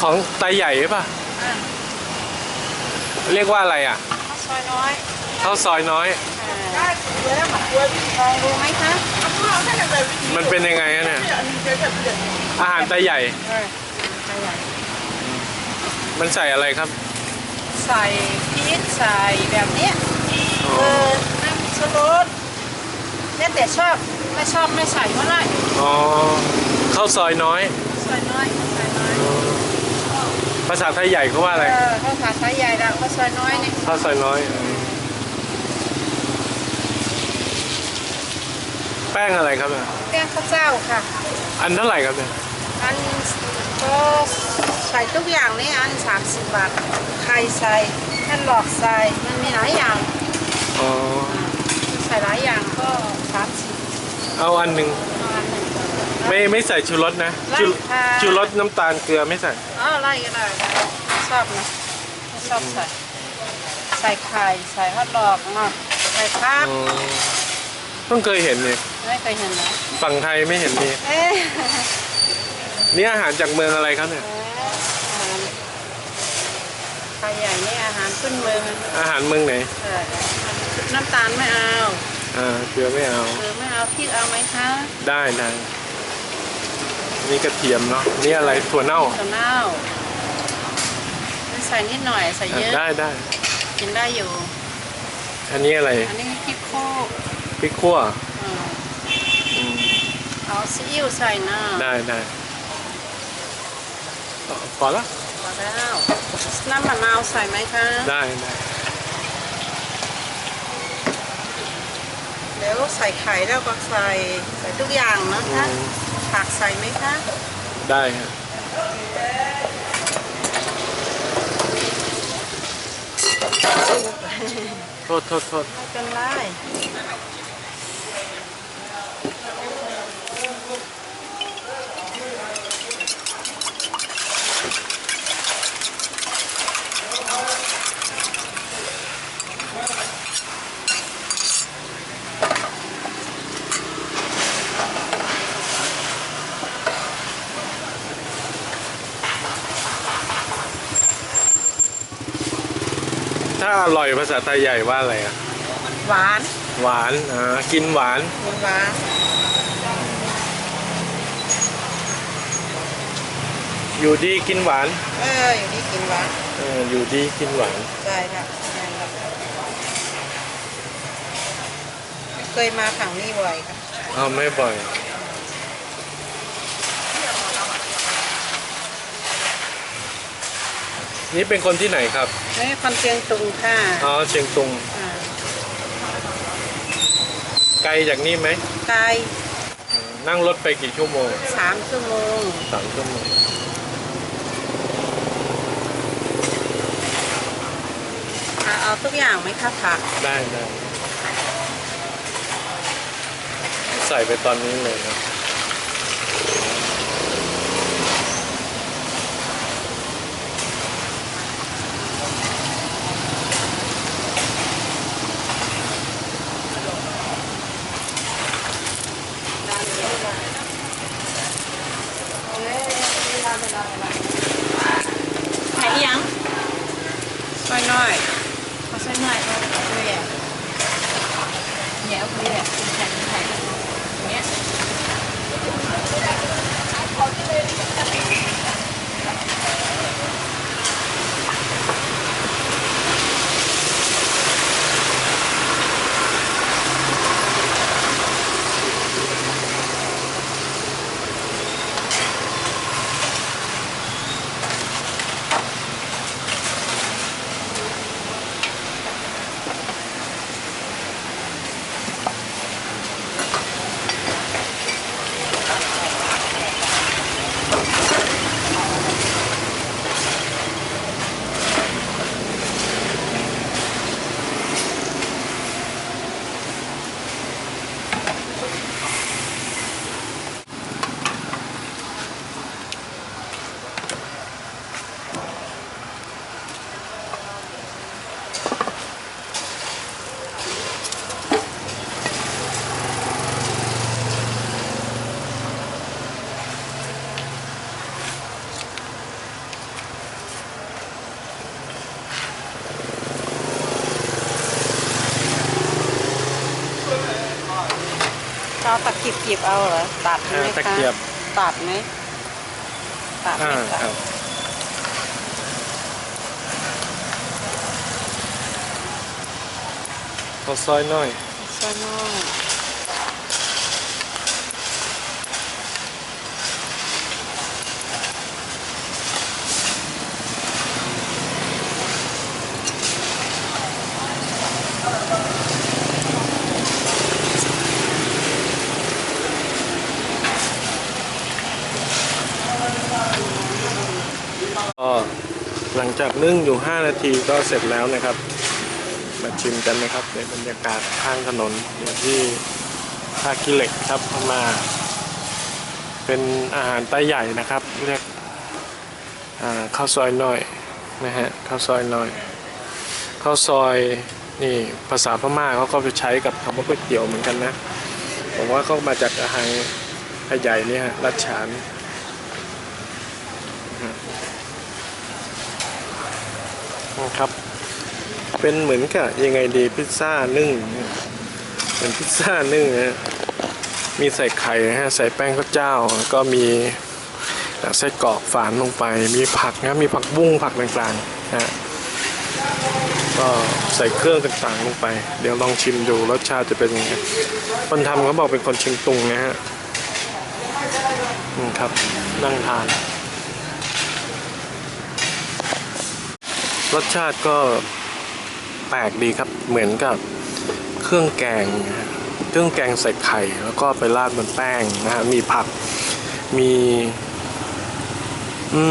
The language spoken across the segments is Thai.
ของไตใหญ่หรือเปล่ะอะ เรียกว่าอะไรอะข้าวซอยน้อยข้าวซอยน้อยอ่าลองดูไหมคะ มันเป็นยังไงอะเนี่ย อาหารไตใหญ่ เออใหญ่ มันใส่อะไรครับ ใส่พริกใส่แบบเนี้ยอ๋อเออน้ำชูรสแล้วแต่ชอบไม่ชอบไม่ใส่ก็ได้อ๋อข้าวซอยน้อย ซอยน้อยซอยน้อย ภาษาไทยใหญ่เขาว่าอะไรเออข้าวขาไซส์ใหญ่แล้วข้าวซอยน้อยเนี่ยข้าวซอยน้อย แป้งอะไรครับเนี่ยแป้งข้าวเจ้าค่ะ อันเท่าไหร่ครับเนี่ยอันก็ใส่ทุกอย่างนี่อัน 30 บาท ไข่ใส่แค่หลอกใส่ มันมีหลายอย่าง อ๋อ ใส่หลายอย่างก็ 30เอาอันหนึ่งประมาณหนึ่ง ไม่ไม่ใส่ชูรสนะชูได้ค่ะ ชูรสน้ำตาลเกลือไม่ใส่ อ๋อไล่ก็ได้ได้ไม่ชอบนะไม่ชอบใส่ใส่ไข่ใส่ฮอทดอกเนาะใส่ผักอ๋อเพิ่งเคยเห็นเนี่ยไม่เคยเห็นนะฝั่งไทยไม่เห็นมีเอ๊ะนี่อาหารจากเมืองอะไรครับเนี่ย อาหารไทยใหญ่นี่อาหารขึ้นเมืองอาหารเมืองไหนเออน้ำตาลไม่เอาอ่าเกลือไม่เอาหรือไม่เอาพริกเอาไหมคะ ได้ได้ นี่กระเทียมเนาะนี่อะไรถั่วเน่าถั่วเน่าใส่นิดหน่อยใส่อะเยอะได้ได้กินได้อยู่ อันนี้อะไร อันนี้พริกโคกพริกขั่วเอออืมเอาซีอิ๊วใส่หน้าได้ได้อ๋อพอละพอแล้วน้ำมะนาวใส่ไหมคะได้ได้เดี๋ยวใส่ไข่แล้วก็ใส่ใส่ทุกอย่างนะอืคะม ผักใส่ไหมคะ ได้ฮะโทษโทษโทษไม่เป็นไร ถ้าอร่อยภาษาไทยใหญ่ว่าอะไรอะ หวานหวานอ่ากินหวานหวานอยู่ดีกินหวานเอออยู่นี่กินหวานเอออยู่ดีกินหวานได้ค่ะได้ค่ะเคยมาถังนี้บ่อยค่ะเอาไม่บ่อย นี่เป็นคนที่ไหนครับนี่คนเชียงตุงค่ะอ๋อเชียงตุงอ่าไกลจากนี่ไหมไกลนั่งรถไปกี่ชั่วโมงสามชั่วโมงสามชั่วโมงอะเอาทุกอย่างไหมคะผักได้ได้ใส่ไปตอนนี้เลยนะ เอาตะกิบกิบเอาเหรอตัดไหมอ่าคะตะเกียบตัดไหมตัดไหมอ่าตัดครับขอซอยหน่อยซอยน้อย ก็หลั งจากนึ่งอยู่ 5 นาทีก็เสร็จแล้วนะครับ มาชิมกันนะครับในบรรยากาศข้างถนนอยู่ที่ท่ากิเหล็กครับมา เป็นอาหารไต้ใหญ่นะครับเรียกข้าวซอยน้อยนะฮะข้าวซอยน้อยข้าวซอยนี่ภาษาพม่าเขาก็ไปใช้กับคำว่าก๋วยเตี๋ยวเหมือนกันนะผมว่าเขามาจากอาหารไทยใหญ่เนี่ยฮะรัชฉาน นะครับ เป็นเหมือนกับยังไงดีพิซซ่านึ่งเป็นพิซซ่านึ่งนะฮะมีใส่ไข่นะฮะใส่แป้งข้าวเจ้าก็มีไส้กรอกฝานลงไป มีผักนะมีผักบุ้งผักต่างๆนะฮะก็ใส่เครื่องต่างๆลงไป เดี๋ยวลองชิมดูรสชาติจะเป็นยังไงคนทำเขาบอกเป็นคนเชียงตุงนะฮะอืมครับนั่งทาน รสชาติก็แปลกดีครับ เหมือนกับเครื่องแกง เครื่องแกงใส่ไข่ แล้วก็ไปราดบนแป้งนะฮะ มีผัก มี อื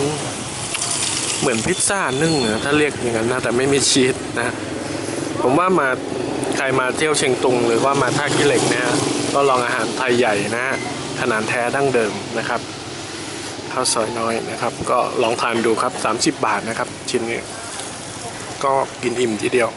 ม เหมือนพิซซ่านึ่งนะถ้าเรียกอย่างนั้นนะ แต่ไม่มีชีสนะ ผมว่ามาใครมาเที่ยวเชียงตุง หรือว่ามาท่าขี้เหล็กนะฮะก็ลองอาหารไทยใหญ่นะฮะขนาดแท้ดั้งเดิมนะครับ ข้าวซอยน้อยนะครับ ก็ลองทานดูครับ 30 บาทนะครับ ชิ้นนี้ ก็กินอิ่มทีเดียว